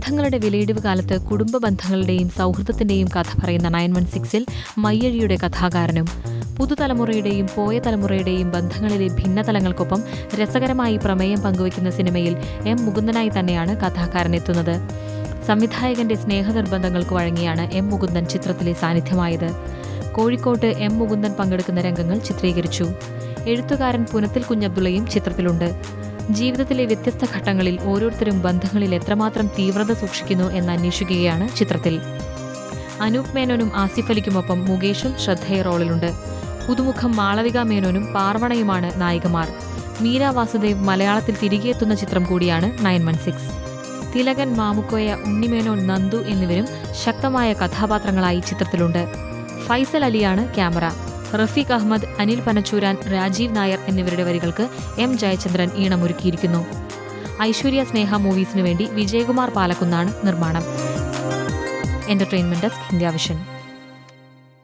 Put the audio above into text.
ബന്ധങ്ങളുടെ വിലയിടിവ് കാലത്ത് കുടുംബ ബന്ധങ്ങളുടെയും സൗഹൃദത്തിന്റെയും കഥ പറയുന്ന നയൻ വൺ സിക്സിൽ മയ്യഴിയുടെ കഥാകാരനും പുതുതലമുറയുടെയും പോയ തലമുറയുടെയും ബന്ധങ്ങളിലെ ഭിന്നതലങ്ങൾക്കൊപ്പം രസകരമായി പ്രമേയം പങ്കുവയ്ക്കുന്ന സിനിമയിൽ എം മുകുന്ദനായി തന്നെയാണ് കഥാകാരൻ എത്തുന്നത്. സംവിധായകന്റെ സ്നേഹനിർബന്ധങ്ങൾക്ക് വഴങ്ങിയാണ് എം മുകുന്ദൻ ചിത്രത്തിലെ സാന്നിധ്യമായത്. കോഴിക്കോട്ട് എം മുകുന്ദൻ പങ്കെടുക്കുന്ന രംഗങ്ങൾ ചിത്രീകരിച്ചു. എഴുത്തുകാരൻ പുനത്തിൽ കുഞ്ഞബ്ദുള്ളയും ചിത്രത്തിലുണ്ട്. ജീവിതത്തിലെ വ്യത്യസ്ത ഘട്ടങ്ങളിൽ ഓരോരുത്തരും ബന്ധങ്ങളിൽ എത്രമാത്രം തീവ്രത സൂക്ഷിക്കുന്നു എന്ന് അന്വേഷിക്കുകയാണ് ചിത്രത്തിൽ. അനൂപ് മേനോനും ആസിഫ് അലിക്കുമൊപ്പം മുകേഷും ശ്രദ്ധേയ റോളിലുണ്ട്. പുതുമുഖം മാളവിക മേനോനും പാർവണയുമാണ് നായികമാർ. മീര വാസുദേവ് മലയാളത്തിൽ തിരികെ എത്തുന്ന ചിത്രം കൂടിയാണ് nine one six. Thilakan Mamukkoya Unni Menon Nandu എന്നിവരും ശക്തമായ കഥാപാത്രങ്ങളായി ചിത്രത്തിലുണ്ട്. ഫൈസൽ അലിയാണ് ക്യാമറ. റഫീഖ് അഹമ്മദ് അനിൽ പനച്ചൂരാൻ രാജീവ് നായർ എന്നിവരുടെ വരികൾക്ക് എം ജയചന്ദ്രൻ ഈണമൊരുക്കിയിരിക്കുന്നു. ഐശ്വര്യ സ്നേഹ മൂവീസിനു വേണ്ടി വിജയകുമാർ പാലക്കുന്നാണ് നിർമ്മാണം. Entertainment desk India vision